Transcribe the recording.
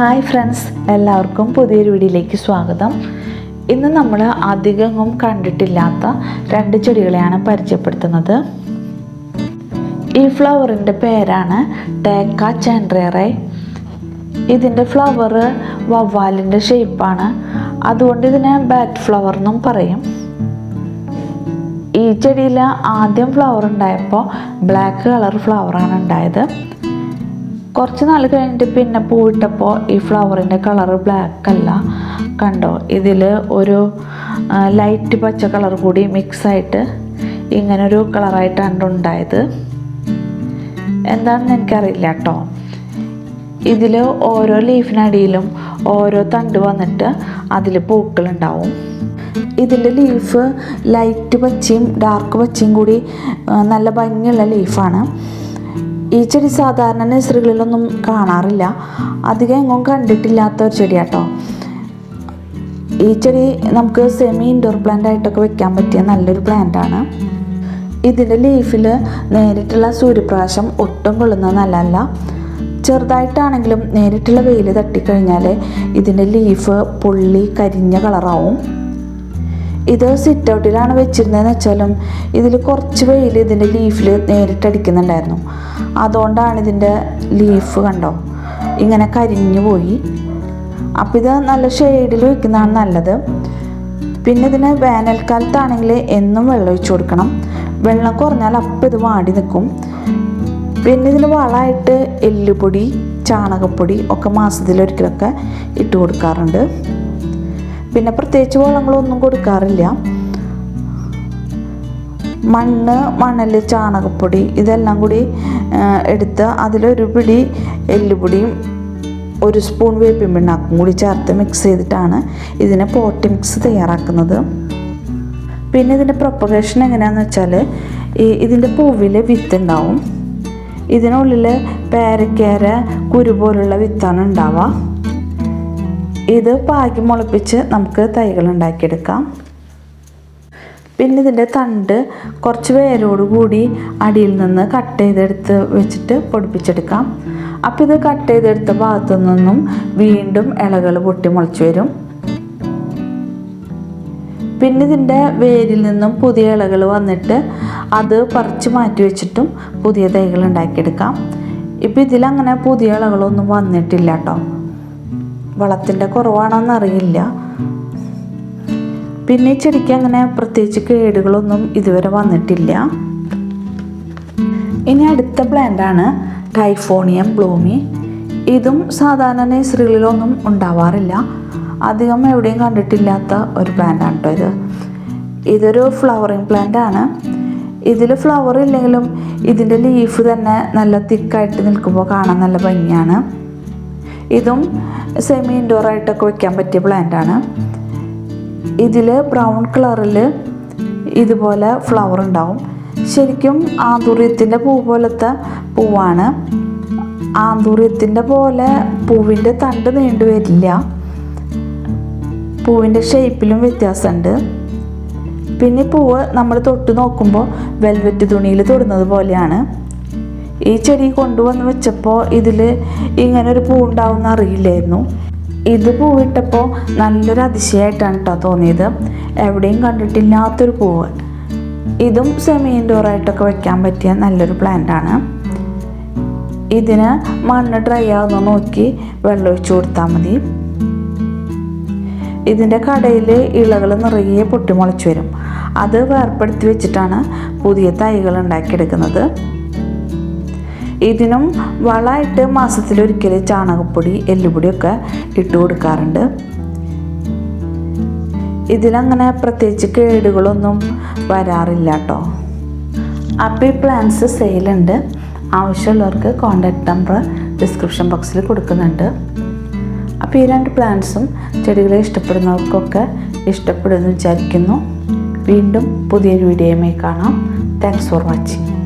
Hi friends എല്ലാവർക്കും പുതിയൊരു വീഡിയോയിലേക്ക് സ്വാഗതം. ഇന്ന് നമ്മൾ അധികം കണ്ടിട്ടില്ലാത്ത രണ്ട് ചെടികളെയാണ് പരിചയപ്പെടുത്തുന്നത്. ഈ ഫ്ലവറിന്റെ പേരാണ് ടേക്ക ചാൻഡ്രേറെ ഇതിന്റെ ഫ്ലവർ വവ്വാലിന്റെ ഷേപ്പാണ്. അതുകൊണ്ട് ഇതിനെ ബാറ്റ് ഫ്ലവർ എന്നും പറയും. ഈ ചെടിയിൽ ആദ്യം ഫ്ലവർ ഉണ്ടായപ്പോൾ ബ്ലാക്ക് കളർ ഫ്ലവറാണ് ഉണ്ടായത്. കുറച്ച് നാൾ കഴിഞ്ഞിട്ട് പിന്നെ പൂവിട്ടപ്പോൾ ഈ ഫ്ലവറിന്റെ കളർ ബ്ലാക്ക് അല്ല. കണ്ടോ? ഇതിൽ ഒരു ലൈറ്റ് പച്ച കളർ കൂടി മിക്സ് ആയിട്ട് ഇങ്ങനൊരു കളറായിട്ടാണ് ഉണ്ടായത്. എന്താണെന്ന് എനിക്കറിയില്ല കേട്ടോ ഇതിൽ ഓരോ ലീഫിനടിയിലും ഓരോ തണ്ട് വന്നിട്ട് അതിൽ പൂക്കളുണ്ടാവും. ഇതിന്റെ ലീഫ് ലൈറ്റ് പച്ചയും ഡാർക്ക് പച്ചയും കൂടി നല്ല ഭംഗിയുള്ള ലീഫാണ് ഈ ചെടി സാധാരണ നഴ്സറികളിലൊന്നും കാണാറില്ല. അധികം എങ്ങും കണ്ടിട്ടില്ലാത്ത ഒരു ചെടിയാട്ടോ. ഈ ചെടി നമുക്ക് സെമി ഇൻഡോർ പ്ലാന്റ് ആയിട്ടൊക്കെ വെക്കാൻ പറ്റിയ നല്ലൊരു പ്ലാന്റ് ആണ്. ഇതിന്റെ ലീഫിൽ നേരിട്ടുള്ള സൂര്യപ്രകാശം ഒട്ടും കൊള്ളുന്നത് നല്ലതല്ല ചെറുതായിട്ടാണെങ്കിലും നേരിട്ടുള്ള വെയിൽ തട്ടിക്കഴിഞ്ഞാൽ ഇതിന്റെ ലീഫ് പൊള്ളി കരിഞ്ഞ കളറാവും ഇത് സിറ്റ് ഔട്ടിലാണ് വെച്ചിരുന്നതെന്ന് വെച്ചാലും ഇതിൽ കുറച്ച് വെയിൽ ഇതിന്റെ ലീഫിൽ നേരിട്ടടിക്കുന്നുണ്ടായിരുന്നു അതുകൊണ്ടാണ് ഇതിന്റെ ലീഫ് കണ്ടോ? ഇങ്ങനെ കരിഞ്ഞു പോയി. അപ്പം ഇത് നല്ല ഷെയ്ഡിൽ വയ്ക്കുന്നതാണ് നല്ലത്. പിന്നെ ഇതിന് വേനൽക്കാലത്താണെങ്കിൽ എന്നും വെള്ളം ഒഴിച്ചു കൊടുക്കണം. വെള്ളം കുറഞ്ഞാൽ അപ്പം ഇത് വാടി നിൽക്കും. പിന്നെ ഇതിന് വളമായിട്ട് എല്ലുപൊടി ചാണകപ്പൊടി ഒക്കെ മാസത്തിലൊരിക്കലൊക്കെ ഇട്ട് കൊടുക്കാറുണ്ട്. പിന്നെ പ്രത്യേകിച്ച് വളങ്ങളൊന്നും കൊടുക്കാറില്ല. മണ്ണ് മണൽ ചാണകപ്പൊടി ഇതെല്ലാം കൂടി എടുത്ത് അതിലൊരു പിടി എല്ലുപൊടിയും ഒരു സ്പൂൺ വേപ്പിൻ പിണ്ണാക്കും കൂടി ചേർത്ത് മിക്സ് ചെയ്തിട്ടാണ് ഇതിനെ പോട്ടി മിക്സ് തയ്യാറാക്കുന്നത്. പിന്നെ ഇതിന്റെ പ്രൊപ്പഗേഷൻ എങ്ങനെയാണെന്ന് വെച്ചാൽ ഈ ഇതിന്റെ പൂവിൽ വിത്ത് ഉണ്ടാവും. ഇതിനുള്ളിൽ പേരക്കേര കുരു പോലുള്ള വിത്താണ് ഉണ്ടാവുക. ഇത് പാകി മുളപ്പിച്ച് നമുക്ക് തൈകൾ ഉണ്ടാക്കിയെടുക്കാം. പിന്നെ ഇതിന്റെ തണ്ട് കുറച്ച് വേരോട് കൂടി അടിയിൽ നിന്ന് കട്ട് ചെയ്തെടുത്ത് വെച്ചിട്ട് പൊടിപ്പിച്ചെടുക്കാം. അപ്പോൾ ഇത് കട്ട് ചെയ്തെടുത്ത ഭാഗത്തു നിന്നും വീണ്ടും ഇലകൾ പൊട്ടി മുളച്ച് വരും. പിന്നെ ഇതിന്റെ വേരിൽ നിന്നും പുതിയ ഇലകൾ വന്നിട്ട് അത് പറിച്ച് മാറ്റി വെച്ചിട്ടും പുതിയ തൈകൾ ഉണ്ടാക്കിയെടുക്കാം. ഇപ്പം ഇതിലങ്ങനെ പുതിയ ഇലകളൊന്നും വന്നിട്ടില്ല കേട്ടോ. വളത്തിന്റെ കുറവാണോന്ന് അറിയില്ല പിന്നെ ചെടിക്ക് അങ്ങനെ പ്രത്യേകിച്ച് കേടുകളൊന്നും ഇതുവരെ വന്നിട്ടില്ല. ഇനി അടുത്ത പ്ലാന്റാണ് ടൈഫോണിയം ബ്ലൂമി ഇതും സാധാരണ നഴ്സറികളിലൊന്നും ഉണ്ടാവാറില്ല. അധികം എവിടെയും കണ്ടിട്ടില്ലാത്ത ഒരു പ്ലാന്റാണ് കേട്ടോ ഇത്. ഇതൊരു ഫ്ലവറിങ് പ്ലാന്റ് ആണ്. ഇതിൽ ഫ്ലവർ ഇല്ലെങ്കിലും ഇതിന്റെ ലീഫ് തന്നെ നല്ല തിക്കായിട്ട് നിൽക്കുമ്പോൾ കാണാൻ നല്ല ഭംഗിയാണ്. ഇതും സെമി ഇൻഡോർ ആയിട്ടൊക്കെ വെക്കാൻ പറ്റിയ ആണ്. ഇതിൽ ബ്രൗൺ കളറിൽ ഇതുപോലെ ഫ്ലവർ ഉണ്ടാവും. ശരിക്കും ആന്തൂര്യത്തിന്റെ പൂ പോലത്തെ പൂവാണ്. ആന്തൂര്യത്തിന്റെ പോലെ പൂവിന്റെ തണ്ട് നീണ്ടു വരില്ല. പൂവിന്റെ ഷേപ്പിലും വ്യത്യാസമുണ്ട്. പിന്നെ പൂവ് നമ്മൾ തൊട്ട് നോക്കുമ്പോൾ വെൽവെറ്റ് തുണിയിൽ തൊടുന്നത് പോലെയാണ്. ഈ ചെടി കൊണ്ടുവന്ന് വെച്ചപ്പോൾ ഇതിൽ ഇങ്ങനെ ഒരു പൂ ഉണ്ടാവും അറിയില്ലായിരുന്നു. ഇത് പൂവിട്ടപ്പോൾ നല്ലൊരു അതിശയമായിട്ടാണ് കേട്ടോ തോന്നിയത്. എവിടെയും കണ്ടിട്ടില്ലാത്തൊരു പൂവ്. ഇതും സെമി ഇൻഡോറായിട്ടൊക്കെ വെക്കാൻ പറ്റിയ നല്ലൊരു പ്ലാന്റാണ് ഇതിന് മണ്ണ് ഡ്രൈ ആവുന്ന നോക്കി വെള്ളം ഒഴിച്ചു കൊടുത്താൽ മതി. ഇതിന്റെ കടയിൽ ഇളകൾ നിറയെ പൊട്ടിമുളച്ച് വരും. അത് വേർപ്പെടുത്തി വെച്ചിട്ടാണ് പുതിയ തൈകൾ ഉണ്ടാക്കിയെടുക്കുന്നത്. ഇതിനും വളമായിട്ട് മാസത്തിലൊരിക്കൽ ചാണകപ്പൊടി എല്ലുപൊടിയൊക്കെ ഇട്ട് കൊടുക്കാറുണ്ട്. ഇതിലങ്ങനെ പ്രത്യേകിച്ച് കേടുകളൊന്നും വരാറില്ല കേട്ടോ അപ്പോൾ ഈ പ്ലാന്റ്സ് സെയിലുണ്ട് ആവശ്യമുള്ളവർക്ക് കോണ്ടാക്ട് നമ്പർ ഡിസ്ക്രിപ്ഷൻ ബോക്സിൽ കൊടുക്കുന്നുണ്ട്. അപ്പോൾ ഈ രണ്ട് പ്ലാന്റ്സും ചെടികളെ ഇഷ്ടപ്പെടുന്നവർക്കൊക്കെ ഇഷ്ടപ്പെടുമെന്ന് വിചാരിക്കുന്നു. വീണ്ടും പുതിയൊരു വീഡിയോയുമായി കാണാം. Thanks for watching